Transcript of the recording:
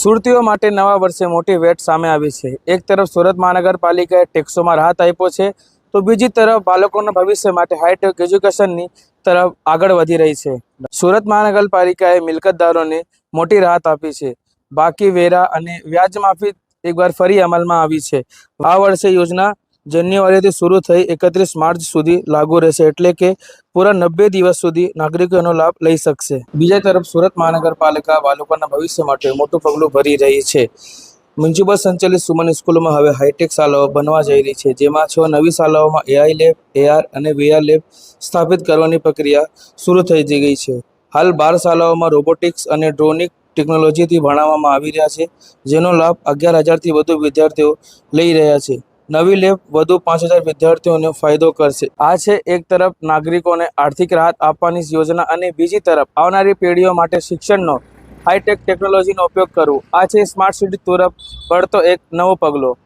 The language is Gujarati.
સુરતીઓ માટે નવા વર્ષે મોટી વેટ સામે આવી છે. એક તરફ સુરત મહાનગરપાલિકાએ ટેક્સોમાં રાહત આપ્યો છે, તો બીજી તરફ બાળકોના ભવિષ્ય માટે હાઈટેક એજ્યુકેશનની તરફ આગળ વધી રહી છે. સુરત મહાનગરપાલિકાએ મિલકતદારોને મોટી રાહત આપી છે. બાકી વેરા અને વ્યાજ માફી એકવાર ફરી અમલમાં આવી છે. આ વર્ષે યોજના જાન્યુઆરીથી શરૂ થઈ એકત્રીસ માર્ચ સુધી લાગુ રહેશે એટલે કે પૂરા નબ્બે દિવસ સુધી નાગરિકો એનો લાભ લઈ શકશે. બીજા તરફ સુરત મહાનગરપાલિકા બાળકોના ભવિષ્ય માટે મોટું પગલું ભરી રહી છે. મ્યુનિસિપલ સંચાલિત સુમન સ્કૂલોમાં હવે હાઈટેક શાળાઓ બનવા જઈ રહી છે, જેમાં છ નવી શાળાઓમાં A I lab A R અને વીઆર લેબ સ્થાપિત કરવાની પ્રક્રિયા શરૂ થઈ જઈ ગઈ છે. હાલ બાર શાળાઓમાં રોબોટિક્સ અને ડ્રોનિક ટેકનોલોજીથી ભણાવવામાં આવી રહ્યા છે, જેનો લાભ અગિયાર હજારથી વધુ વિદ્યાર્થીઓ લઈ રહ્યા છે. નવી લેબ વધુ પાંચ હજાર વિદ્યાર્થીઓને ફાયદો કરશે. આ છે એક તરફ નાગરિકોને આર્થિક રાહત આપવાની યોજના અને બીજી તરફ આવનારી પેઢીઓ માટે શિક્ષણનો હાઈટેક ટેકનોલોજીનો ઉપયોગ કરવો. આ છે સ્માર્ટ સિટી તરફ, પડતો એક નવો પગલો.